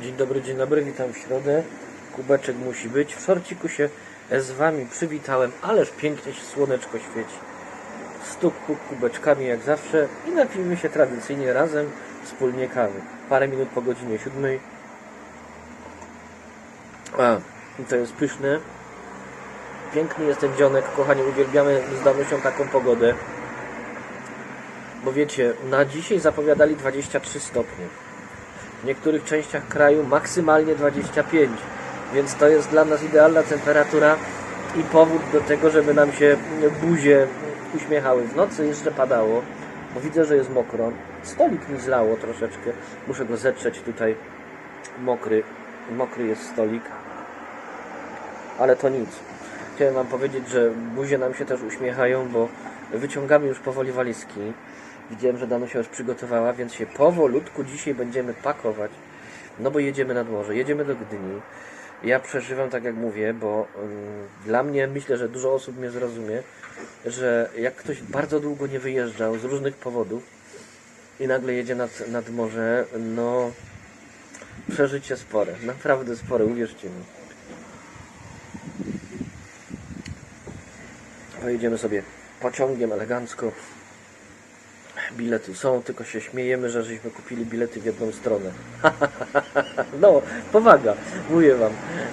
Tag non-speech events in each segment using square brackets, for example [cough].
Dzień dobry, dzień dobry, witam w środę. Kubeczek musi być. W szorciku się z Wami przywitałem, ależ pięknie się słoneczko świeci. Stuk puk kubeczkami jak zawsze i napijmy się tradycyjnie razem wspólnie kawy. Parę minut po godzinie siódmej. A, to jest pyszne. Piękny jest ten dzionek, kochani, uwielbiamy z dawnością taką pogodę. Bo wiecie, na dzisiaj zapowiadali 23 stopnie w niektórych częściach kraju maksymalnie 25, więc to jest dla nas idealna temperatura i powód do tego, żeby nam się buzie uśmiechały. W nocy jeszcze padało, bo widzę, że jest mokro. Stolik mi zlało troszeczkę, muszę go zetrzeć tutaj. Mokry, mokry jest stolik, ale to nic. Chciałem Wam powiedzieć, że buzie nam się też uśmiechają, bo wyciągamy już powoli walizki. Widziałem, że Danusia już przygotowała, więc się powolutku dzisiaj będziemy pakować. No bo jedziemy nad morze, jedziemy do Gdyni. Ja przeżywam tak jak mówię, bo ym, dla mnie myślę, że dużo osób mnie zrozumie, że jak ktoś bardzo długo nie wyjeżdżał z różnych powodów i nagle jedzie nad, nad morze, no przeżycie spore, naprawdę spore, uwierzcie mi. Pojedziemy sobie pociągiem elegancko. Bilety są, tylko się śmiejemy, że żeśmy kupili bilety w jedną stronę. [laughs] no, powaga, mówię wam.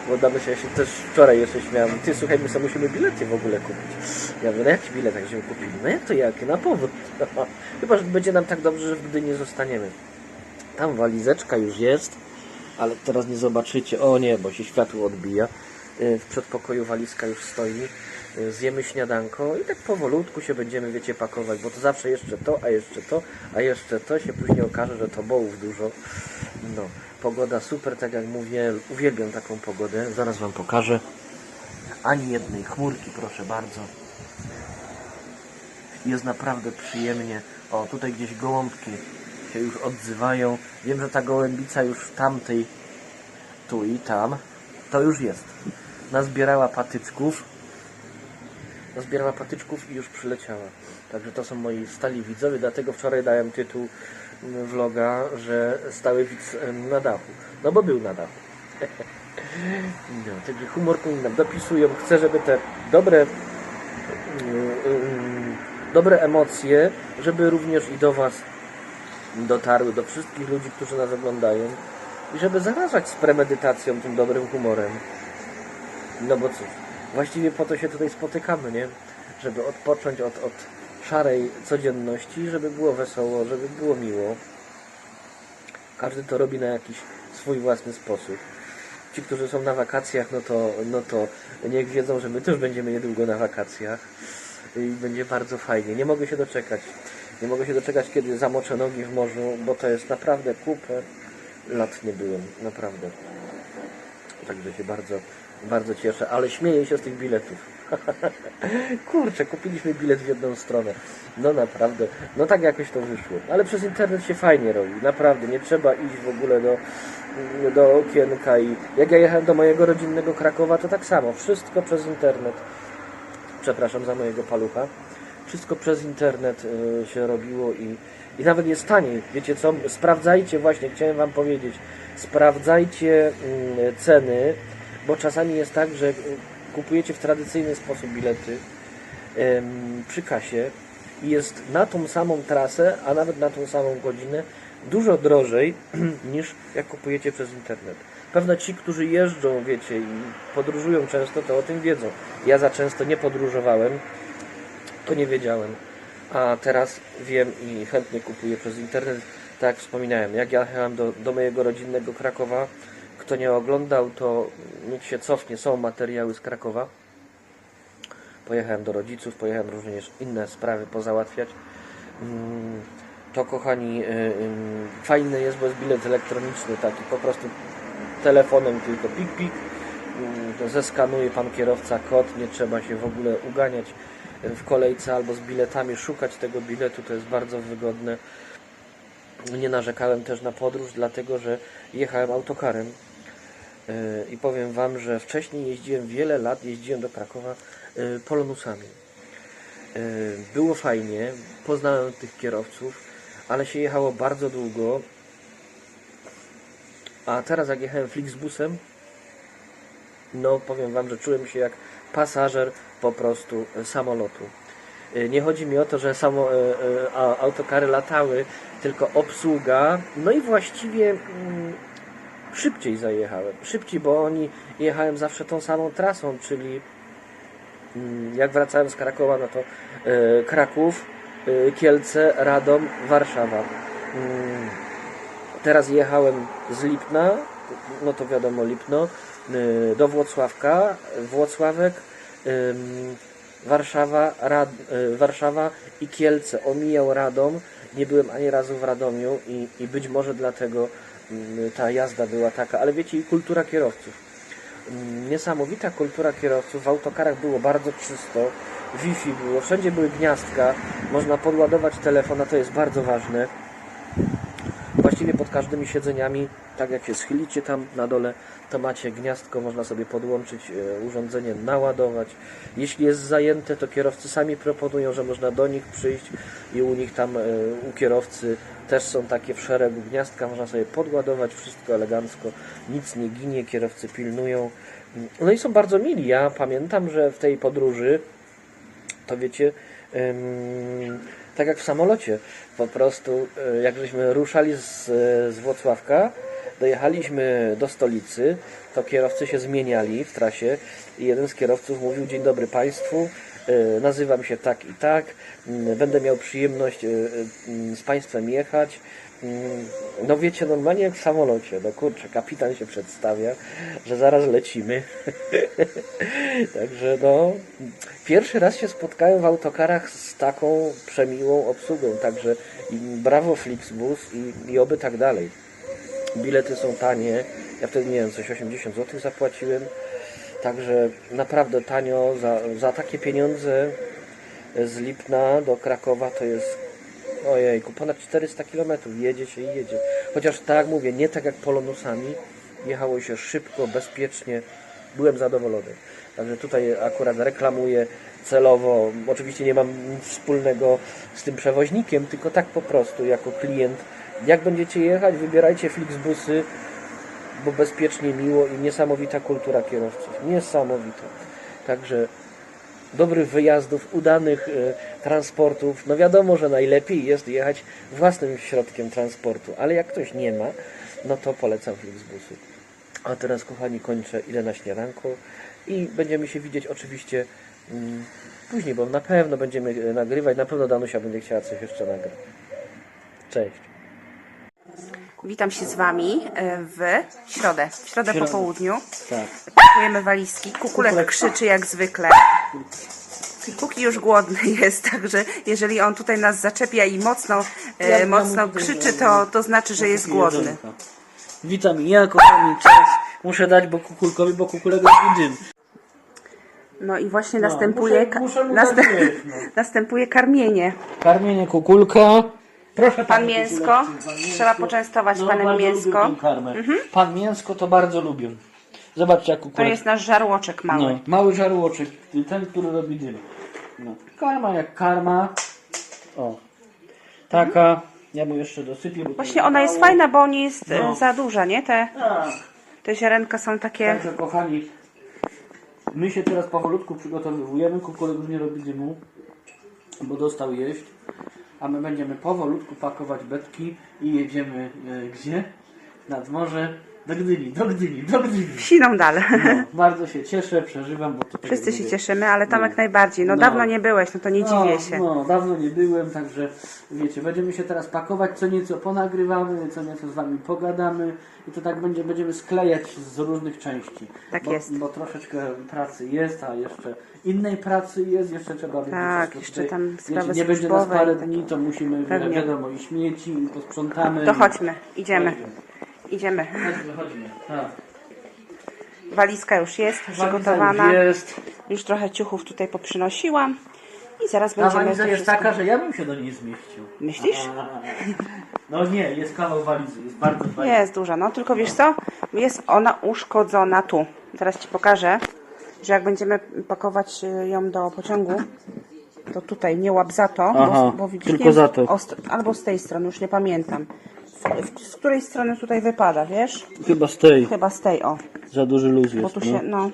Bo damy się, ja się też wczoraj jeszcze śmiałem. Ty, słuchaj, my sobie musimy bilety w ogóle kupić. Ja mówię, no jaki bilet jakśmy kupili? No to jakie? Na powrót. [laughs] Chyba, że będzie nam tak dobrze, że w Gdyni zostaniemy. Tam walizeczka już jest, ale teraz nie zobaczycie. O nie, bo się światło odbija. Y, W przedpokoju walizka już stoi. Zjemy śniadanko i tak powolutku się będziemy, wiecie, pakować, bo to zawsze jeszcze to, a jeszcze to, a jeszcze to się później okaże, że to bołów dużo. No, pogoda super, tak jak mówię, uwielbiam taką pogodę. Zaraz Wam pokażę. Ani jednej chmurki, proszę bardzo. Jest naprawdę przyjemnie. O, tutaj gdzieś gołąbki się już odzywają. Wiem, że ta gołębica już w tamtej, tu i tam, to już jest. Nazbierała patyczków. Nazbierała patyczków i już przyleciała. Także to są moi stali widzowie, dlatego wczoraj dałem tytuł vloga, że stały widz na dachu. No bo był na dachu. [laughs] No, także humorku nam dopisują. Chcę, żeby te dobre dobre emocje, żeby również i do Was dotarły, do wszystkich ludzi, którzy nas oglądają i żeby zarażać z premedytacją tym dobrym humorem. No bo cóż, właściwie po to się tutaj spotykamy, nie? Żeby odpocząć od, od szarej codzienności, żeby było wesoło, żeby było miło. Każdy to robi na jakiś swój własny sposób. Ci, którzy są na wakacjach, no to, no to niech wiedzą, że my też będziemy niedługo na wakacjach i będzie bardzo fajnie. Nie mogę się doczekać. Nie mogę się doczekać, kiedy zamoczę nogi w morzu, bo to jest naprawdę kupę lat nie byłem, naprawdę. Także się bardzo, bardzo cieszę, ale śmieję się z tych biletów. [laughs] Kurczę, kupiliśmy bilet w jedną stronę. No naprawdę, no tak jakoś to wyszło. Ale przez internet się fajnie robi, naprawdę. Nie trzeba iść w ogóle do, do okienka i jak ja jechałem do mojego rodzinnego Krakowa, to tak samo. Wszystko przez internet. Przepraszam za mojego palucha. Wszystko przez internet y, się robiło i, i nawet jest taniej. Wiecie co? Sprawdzajcie właśnie, chciałem Wam powiedzieć, sprawdzajcie mm, ceny, bo czasami jest tak, że y, kupujecie w tradycyjny sposób bilety przy kasie i jest na tą samą trasę, a nawet na tą samą godzinę dużo drożej [clears throat] niż jak kupujecie przez internet. Pewno ci, którzy jeżdżą, wiecie, i podróżują często, to o tym wiedzą. Ja za często nie podróżowałem, to nie wiedziałem. A teraz wiem i chętnie kupuję przez internet. Tak jak wspominałem, jak ja jechałem do, do mojego rodzinnego Krakowa, kto nie oglądał, to niech się cofnie, są materiały z Krakowa. Pojechałem do rodziców, pojechałem również inne sprawy pozałatwiać. Mm, To kochani, y, y, fajne jest, bo jest bilet elektroniczny, taki po prostu telefonem tylko pik pik. Mm, zeskanuje pan kierowca kod, nie trzeba się w ogóle uganiać w kolejce albo z biletami, szukać tego biletu, to jest bardzo wygodne. Nie narzekałem też na podróż, dlatego że jechałem autokarem i powiem Wam, że wcześniej jeździłem wiele lat, jeździłem do Krakowa yy, polonusami. Yy, Było fajnie, poznałem tych kierowców, ale się jechało bardzo długo A teraz jak jechałem Flixbusem, no powiem Wam, że czułem się jak pasażer po prostu e, samolotu. E, Nie chodzi mi o to, że samo, e, e, autokary latały, tylko obsługa, no i właściwie mm, szybciej zajechałem. Szybciej, bo oni jechałem zawsze tą samą trasą, czyli mm, jak wracałem z Krakowa, no to e, Kraków, e, Kielce, Radom, Warszawa. Mm, Teraz jechałem z Lipna, no to wiadomo Lipno, y, do Włocławka, Włocławek, Warszawa, Rad, y, Warszawa i Kielce. Omijał Radom, nie byłem ani razu w Radomiu i, i być może dlatego ym, ta jazda była taka, ale wiecie i kultura kierowców. Ym, Niesamowita kultura kierowców, w autokarach było bardzo czysto, Wi-Fi było, wszędzie były gniazdka, można podładować telefon, a to jest bardzo ważne. Właściwie pod każdymi siedzeniami, tak jak się schylicie tam na dole, to macie gniazdko, można sobie podłączyć e, urządzenie, naładować. Jeśli jest zajęte, to kierowcy sami proponują, że można do nich przyjść i u nich tam, e, u kierowcy też są takie w szeregu gniazdka, można sobie podładować, wszystko elegancko, nic nie ginie, kierowcy pilnują. No i są bardzo mili. Ja pamiętam, że w tej podróży to wiecie, tak jak w samolocie, po prostu y, jak żeśmy ruszali z, z Włocławka, dojechaliśmy do stolicy, to kierowcy się zmieniali w trasie i jeden z kierowców mówił dzień dobry Państwu, y, nazywam się tak i tak, będę miał przyjemność y, z Państwem jechać. Mm, No wiecie, normalnie jak w samolocie, no kurczę, kapitan się przedstawia, że zaraz lecimy. [laughs] Także no, pierwszy raz się spotkałem w autokarach z taką przemiłą obsługą, także brawo Flixbus i, i oby tak dalej. Bilety są tanie, ja wtedy nie wiem, coś 80 zł zapłaciłem, także naprawdę tanio, za, za takie pieniądze z Lipna do Krakowa to jest ojejku, ponad 400 km jedzie się i jedzie. Chociaż tak mówię, nie tak jak polonusami, jechało się szybko, bezpiecznie, byłem zadowolony. Także tutaj akurat reklamuję celowo, oczywiście nie mam nic wspólnego z tym przewoźnikiem, tylko tak po prostu jako klient. Jak będziecie jechać, wybierajcie Flixbusy, bo bezpiecznie, miło i niesamowita kultura kierowców. Niesamowita. Także dobrych wyjazdów, udanych e, transportów. No wiadomo, że najlepiej jest jechać własnym środkiem transportu, ale jak ktoś nie ma, no to polecam Flixbusy. A teraz, kochani, kończę, idę na śniadanko i będziemy się widzieć oczywiście mm, później, bo na pewno będziemy e, nagrywać, na pewno Danusia będzie chciała coś jeszcze nagrać. Cześć. Witam się z Wami e, w środę, w środę po południu. Tak. Pakujemy walizki. Kukulek Kukulek. krzyczy jak zwykle. Kuki już głodny [laughs] jest, także jeżeli on tutaj nas zaczepia i mocno, e, Ja- mocno mu krzyczy, to, to znaczy, że jest głodny. Jedzonka. Witam, ja kochani, czas muszę dać bo kukulkowi, bo kukulek dym. No i właśnie No, następuje, muszę- muszę mu następ- dać jeść, no. [laughs] następuje karmienie. Karmienie kukulka. Proszę Pan Mięsko, pan trzeba poczęstować panem bardzo Mięsko. Mhm. lubię tą karmę. Pan Mięsko to bardzo lubię. Zobaczcie jak To jest nasz żarłoczek mały. No, mały żarłoczek, ten, który robi dym. No. Karma jak karma. O. Taka. Ja mu jeszcze dosypię. bo to Właśnie ona jest mało. fajna, bo nie jest e, No. za duża, nie? Te, Tak. te ziarenka są takie... Także kochani, my się teraz powolutku przygotowujemy. Kukulek już nie robi dymu, bo dostał jeść. A my będziemy powolutku pakować betki i jedziemy e, gdzie? Nad morze. Do Gdyni, do Gdyni, do Gdyni. Siną dal. No, bardzo się cieszę, przeżywam, bo to Wszyscy się cieszymy, ale Tomek No. najbardziej. No, No. dawno nie byłeś, no to nie no, dziwię się. No, dawno nie byłem, także wiecie, będziemy się teraz pakować, co nieco ponagrywamy, co nieco z wami pogadamy i to tak będzie, będziemy sklejać z różnych części. Tak bo, jest. Bo troszeczkę pracy jest, a jeszcze innej pracy jest, jeszcze trzeba będzie Tak, jeszcze tutaj, tam wiecie, sprawy nie będzie nas służbowe parę takie. dni, to musimy, Pewnie. wiadomo, i śmieci, i posprzątamy. To i- chodźmy, idziemy. Idziemy. Chodźmy, chodźmy. Tak. Walizka już jest przygotowana. już jest. Już trochę ciuchów tutaj poprzynosiłam. I zaraz Ta będziemy waliza jest wszystko... taka, że ja bym się do niej zmieścił. Myślisz? No nie, jest kawał walizy, jest bardzo fajny. Jest duża, no tylko wiesz co? Jest ona uszkodzona tu. Zaraz Ci pokażę, że jak będziemy pakować y, ją do pociągu, to tutaj nie łap za to, Aha, bo, bo widzisz, tylko nie, za to. o st- albo z tej strony, już nie pamiętam. Z której strony tutaj wypada, wiesz? Chyba z tej. Chyba z tej, o. Za duży luz Bo jest. tu się, no.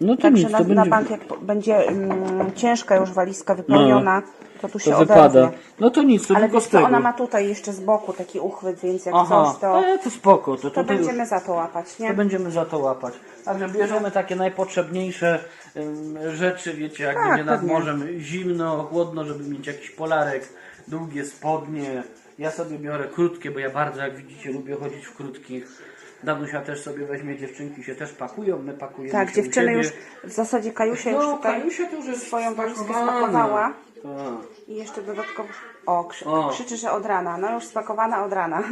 No to Także nic, na, to na będzie, bank jak będzie mm, ciężka już walizka wypełniona, to tu się to oderwie. wypada. No to nic, to Ale tylko wiesz z co, tego. ona ma tutaj jeszcze z boku taki uchwyt, więc jak Aha, coś, to, e, to spoko, to, to, już, będziemy za to łapać, nie? to będziemy za to łapać. Także bierzemy takie najpotrzebniejsze ym, rzeczy, wiecie, jak Tak, będzie nad pewnie. morzem zimno, chłodno, żeby mieć jakiś polarek, długie spodnie. Ja sobie biorę krótkie, bo ja bardzo, jak widzicie, lubię chodzić w krótkich. Danusia też sobie weźmie, dziewczynki się też pakują, my pakujemy Tak, się u dziewczyny siebie. już, w zasadzie Kajusia już No, tutaj Kajusia to już jest swoją spakowana. spakowała. Tak. I jeszcze dodatkowo, o, krzy, O. krzyczy, że od rana, no już spakowana od rana. [laughs]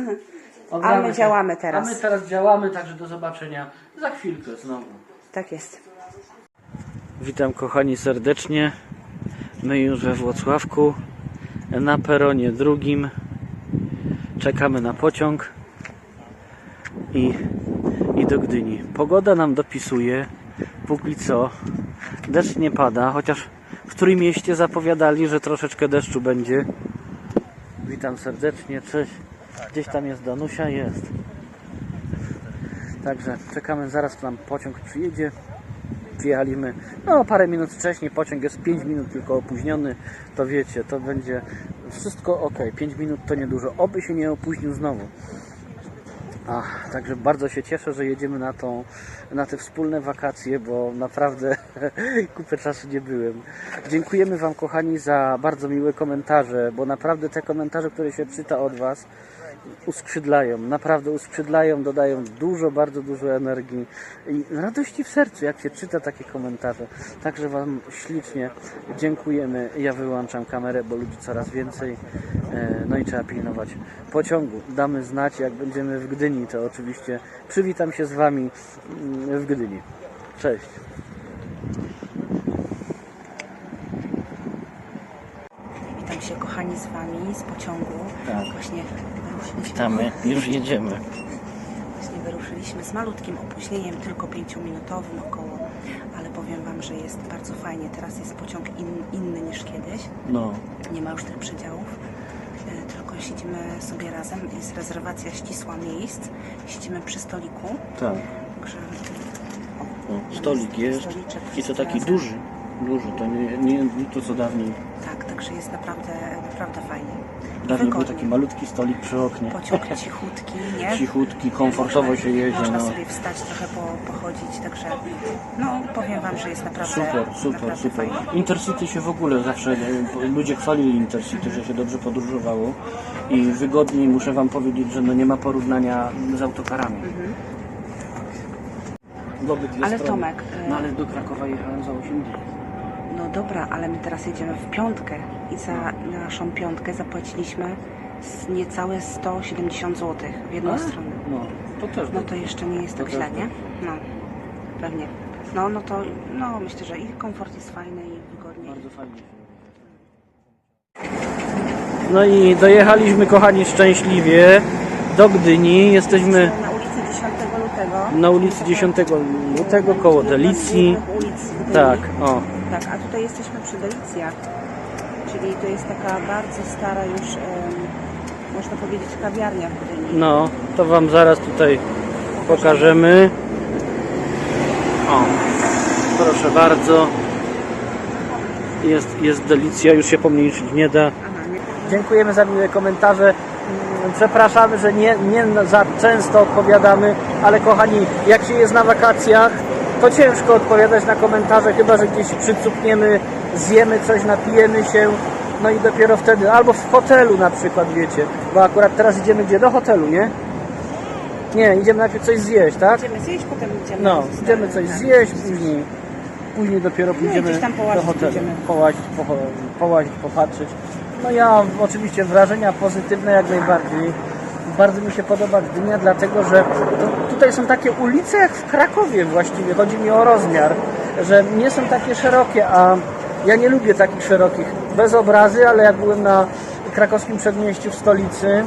Od A rana my się- działamy teraz. A my teraz działamy, także do zobaczenia za chwilkę znowu. Tak jest. Witam kochani serdecznie. My już we Włocławku na peronie drugim. Czekamy na pociąg i, i do Gdyni. Pogoda nam dopisuje. Póki co deszcz nie pada, chociaż w którym mieście zapowiadali, że troszeczkę deszczu będzie. Witam serdecznie, cześć. Gdzieś tam jest Danusia, jest. Także czekamy, zaraz nam pociąg przyjedzie. Przyjechaliśmy no parę minut wcześniej, pociąg jest 5 minut tylko opóźniony, to wiecie, to będzie wszystko ok, 5 minut to niedużo, oby się nie opóźnił znowu. Ach, także bardzo się cieszę, że jedziemy na, tą, na te wspólne wakacje, bo naprawdę [laughs] kupę czasu nie byłem. Dziękujemy Wam, kochani, za bardzo miłe komentarze, bo naprawdę te komentarze, które się czyta od Was, uskrzydlają, naprawdę uskrzydlają, dodają dużo, bardzo dużo energii i radości w sercu, jak się czyta takie komentarze. Także Wam ślicznie dziękujemy. Ja wyłączam kamerę, bo ludzi coraz więcej. E, No i trzeba pilnować pociągu. Damy znać, jak będziemy w Gdyni, to oczywiście przywitam się z Wami mm, w Gdyni. Cześć. Witam z Wami z pociągu. Tak. Właśnie wyruszyliśmy, Witamy, już jedziemy. właśnie wyruszyliśmy z malutkim opóźnieniem, tylko pięciominutowym około, ale powiem Wam, że jest bardzo fajnie. Teraz jest pociąg in, inny niż kiedyś. No, Nie ma już tych przedziałów, e, tylko siedzimy sobie razem. Jest rezerwacja ścisła miejsc. Siedzimy przy stoliku. tak. Także stolik jest i to taki duży. Duży, to nie, nie, nie to co dawniej. tak, także jest naprawdę, naprawdę fajnie. Dawniej był taki malutki stolik przy oknie. Pociąg [laughs] cichutki, nie? Cichutki, komfortowo się jedzie. Można No. sobie wstać, trochę po, pochodzić, także no powiem Wam, że jest naprawdę Super, super, naprawdę super. fajnie. Intercity się w ogóle zawsze, e, ludzie chwalili Intercity, że się dobrze podróżowało i wygodniej muszę Wam powiedzieć, że no nie ma porównania z autokarami. Mhm. Ale strony. Tomek, e- No ale do Krakowa jechałem za 8 dni. Dobra, ale my teraz jedziemy w piątkę i za naszą piątkę zapłaciliśmy z niecałe 170 zł w jedną A? stronę. No, to też No to jeszcze nie jest To tak źle, nie? No, pewnie. No, no to no, myślę, że i komfort jest fajny i wygodnie. Bardzo fajnie No i dojechaliśmy, kochani, szczęśliwie do Gdyni. Jesteśmy Na ulicy 10 lutego. na ulicy 10 lutego koło Delicji. Tak, o. Tak, a tutaj jesteśmy przy Delicjach, czyli to jest taka bardzo stara już, można powiedzieć, kawiarnia w Gdyni. No, to Wam zaraz tutaj pokażemy. O, proszę bardzo. Jest, jest delicja, już się pomniejszyć nie da. Dziękujemy za miłe komentarze. Mm, Przepraszamy, że nie, nie za często odpowiadamy, ale kochani, jak się jest na wakacjach, to ciężko odpowiadać na komentarze, chyba że gdzieś przycupniemy, zjemy coś, napijemy się, no i dopiero wtedy, albo w hotelu na przykład, wiecie, bo akurat teraz idziemy gdzie? Do hotelu, nie? Nie, idziemy najpierw coś zjeść, tak? Idziemy zjeść, potem idziemy No, idziemy coś Tak. zjeść, później, później dopiero pójdziemy tam połazić do hotelu. Połazić, po, połazić, popatrzeć. No ja oczywiście wrażenia pozytywne jak najbardziej. Bardzo mi się podoba Gdynia, dlatego że tutaj są takie ulice jak w Krakowie właściwie, chodzi mi o rozmiar, że nie są takie szerokie, a ja nie lubię takich szerokich. Bez obrazy, ale jak byłem na krakowskim przedmieściu w stolicy,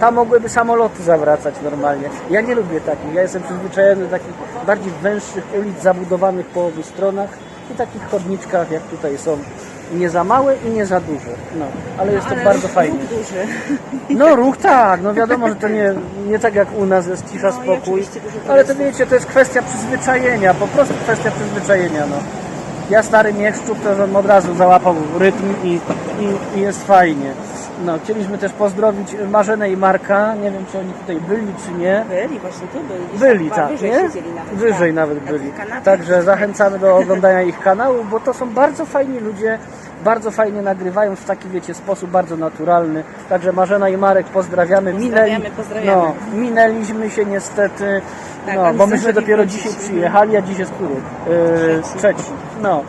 tam mogłyby samoloty zawracać normalnie. Ja nie lubię takich. Ja jestem przyzwyczajony do takich bardziej węższych ulic zabudowanych po obu stronach i takich chodniczkach, jak tutaj są. Nie za małe i nie za duże. No, ale jest to Ale bardzo ruch- fajnie. duży. No ruch tak, no wiadomo, że to nie, nie tak jak u nas jest cisza, No spokój. Ale to wiecie, to jest kwestia przyzwyczajenia, po prostu kwestia przyzwyczajenia, no. Ja stary mieszczuk, to on od razu załapał rytm i, i, i jest fajnie. No, chcieliśmy też pozdrowić Marzenę i Marka, nie wiem czy oni tutaj byli czy nie. Byli, właśnie tu byli. Byli, tak, wyżej nie? nawet. Wyżej tak. nawet Na byli. kanapach. Także zachęcamy do oglądania ich kanału, bo to są bardzo fajni ludzie, bardzo fajnie nagrywają w taki, wiecie, sposób bardzo naturalny. Także Marzena i Marek pozdrawiamy. Pozdrawiamy, Minęli, pozdrawiamy. No, minęliśmy się niestety, Tak, no, bo myśmy dopiero dzisiaj przyjechali, a dziś jest który? Yy, Trzeci. trzeci. No,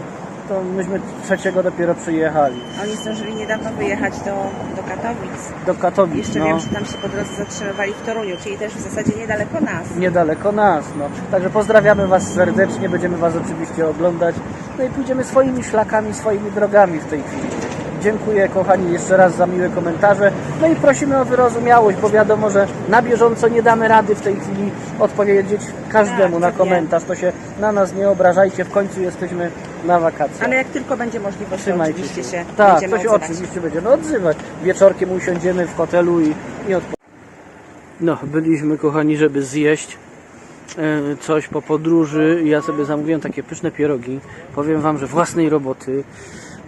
to myśmy trzeciego dopiero przyjechali. Oni zdążyli niedawno wyjechać do, do Katowic. Do Katowic, Jeszcze no. wiem, że tam się po drodze zatrzymywali w Toruniu, czyli też w zasadzie niedaleko nas. niedaleko nas. No. Także pozdrawiamy Was serdecznie, będziemy Was oczywiście oglądać. No i pójdziemy swoimi szlakami, swoimi drogami w tej chwili. Dziękuję kochani jeszcze raz za miłe komentarze. No i prosimy o wyrozumiałość, bo wiadomo, że na bieżąco nie damy rady w tej chwili odpowiedzieć każdemu Tak, na komentarz. To się na nas nie obrażajcie, w końcu jesteśmy na wakacjach. Ale jak tylko będzie możliwość, to Trzymajcie oczywiście się Tak, będziemy to się odzywać. oczywiście będziemy odzywać. Wieczorkiem usiądziemy w hotelu i, i odpo... No, byliśmy kochani, żeby zjeść e, coś po podróży. Ja sobie zamówiłem takie pyszne pierogi. Powiem Wam, że własnej roboty.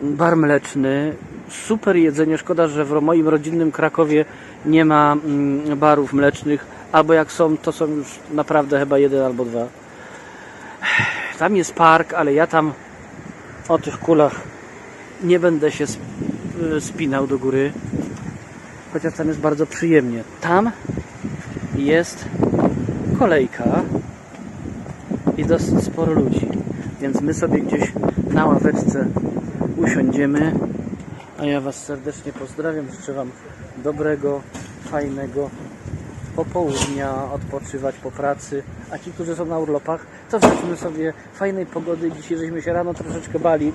Bar mleczny. Super jedzenie. Szkoda, że w moim rodzinnym Krakowie nie ma mm, barów mlecznych. Albo jak są, to są już naprawdę chyba jeden albo dwa. Tam jest park, ale ja tam o tych kulach nie będę się y, spinał do góry, chociaż tam jest bardzo przyjemnie. Tam jest kolejka i dosyć sporo ludzi, więc my sobie gdzieś na ławeczce usiądziemy. A ja Was serdecznie pozdrawiam, życzę Wam dobrego, fajnego popołudnia, odpoczywać po pracy, a ci, którzy są na urlopach, to życzymy sobie fajnej pogody. Dzisiaj żeśmy się rano troszeczkę bali,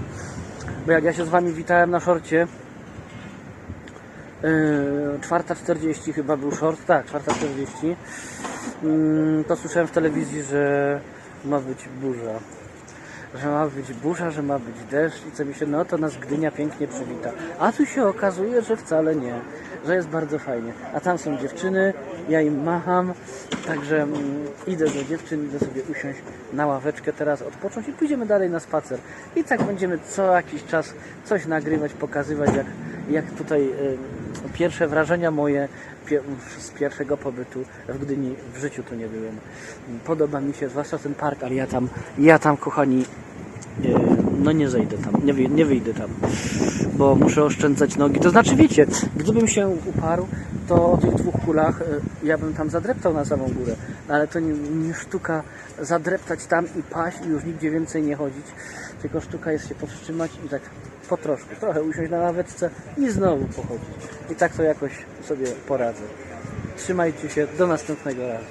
bo jak ja się z Wami witałem na szorcie, yy, 4.40 chyba był short, tak, 4.40, yy, to słyszałem w telewizji, że ma być burza. Że ma być burza, że ma być deszcz i co mi się, no to nas Gdynia pięknie przywita. A tu się okazuje, że wcale nie, że jest bardzo fajnie. A tam są dziewczyny, ja im macham, także mm, idę do dziewczyn, idę sobie usiąść na ławeczkę teraz, odpocząć i pójdziemy dalej na spacer. I tak będziemy co jakiś czas coś nagrywać, pokazywać, jak, jak tutaj pierwsze wrażenia moje z pierwszego pobytu w Gdyni w życiu tu nie byłem. Podoba mi się, zwłaszcza ten park, ale ja tam, ja tam kochani, y, no nie zejdę tam, nie, nie wyjdę tam, bo muszę oszczędzać nogi. To znaczy, wiecie, gdybym się uparł, to o tych dwóch kulach y, ja bym tam zadreptał na samą górę, No, ale to nie, nie sztuka zadreptać tam i paść i już nigdzie więcej nie chodzić, tylko sztuka jest się powstrzymać i tak po troszku, trochę usiąść na ławeczce i znowu pochodzić. I tak to jakoś sobie poradzę. Trzymajcie się, do następnego razu.